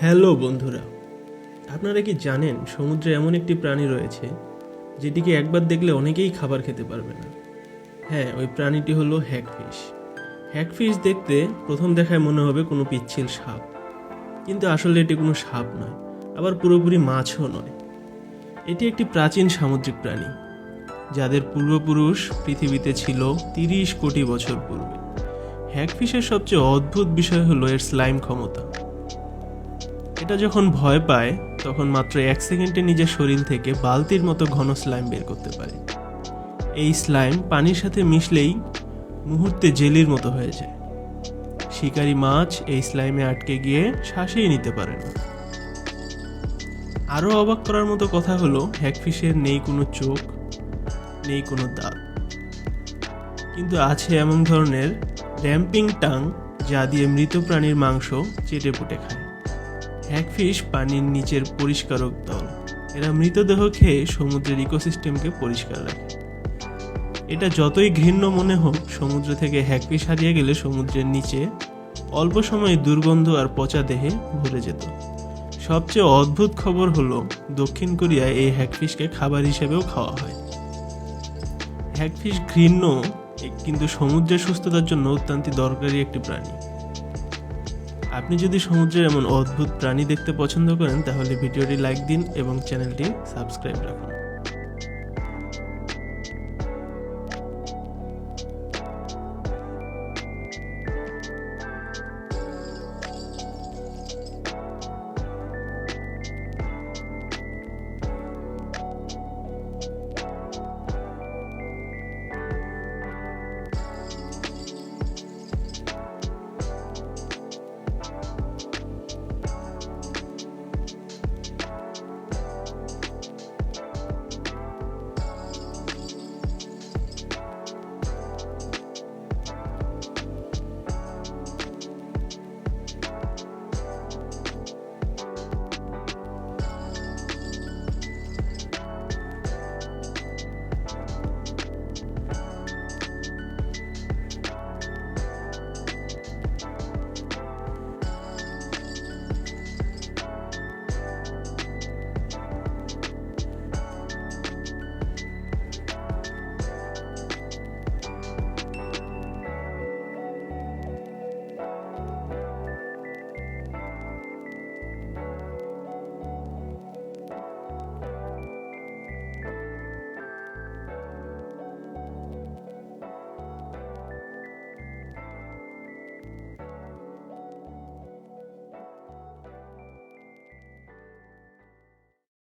Hello বন্ধুরা, আপনারা কি জানেন সমুদ্রে এমন একটি প্রাণী রয়েছে যেটিকে একবার দেখলে অনেকেই খাবার খেতে পারবে না? হ্যাঁ ওই প্রাণীটি হলো হ্যাকফিশ। হ্যাকফিশ দেখতে প্রথম দেখায় মনে হবে কোনো পিচ্ছিল সাপ। কিন্তু আসলে এটি কোনো সাপ নয়, আবার পুরোপুরি মাছও নয়। এটি একটি প্রাচীন সামুদ্রিক প্রাণী, যাদের পূর্বপুরুষ পৃথিবীতে ছিল তিরিশ কোটি বছর পূর্বে। হ্যাকফিশের সবচেয়ে অদ্ভুত বিষয় হলো এর স্লাইম ক্ষমতা। এটা যখন ভয় পায়, তখন মাত্র এক সেকেন্ডে নিজের শরীর থেকে বালতির মতো ঘন স্লাইম বের করতে পারে। এই স্লাইম পানির সাথে মিশলেই মুহূর্তে জেলির মতো হয়ে যায়। শিকারি মাছ এই স্লাইমে আটকে গিয়ে শ্বাসেই নিতে পারে না। আরও অবাক করার মতো কথা হলো, হ্যাকফিশের নেই কোনো চোখ, নেই কোনো দাঁত। কিন্তু আছে এমন ধরনের র্যাম্পিং টাং যা দিয়ে মৃত প্রাণীর মাংস চেটে পুটে খায়। হ্যাকফিশ পানির নিচের পরিষ্কারক দল। এরা মৃতদেহ খেয়ে সমুদ্রের ইকোসিস্টেমকে পরিষ্কার রাখে। এটা যতই ঘৃণ্য মনে হোক, সমুদ্র থেকে হ্যাকফিশ হারিয়ে গেলে সমুদ্রের নিচে অল্প সময়ে দুর্গন্ধ আর পচা দেহে ভরে যেত। সবচেয়ে অদ্ভুত খবর হলো, দক্ষিণ কোরিয়ায় এই হ্যাকফিশকে খাবার হিসেবেও খাওয়া হয়। হ্যাকফিশ ঘৃণ্য, কিন্তু সমুদ্রের সুস্থতার জন্য অত্যন্ত দরকারি একটি প্রাণী। আপনি যদি সমুদ্রের এমন অদ্ভুত প্রাণী দেখতে পছন্দ করেন, তাহলে ভিডিওটি লাইক দিন এবং চ্যানেলটি সাবস্ক্রাইব রাখুন।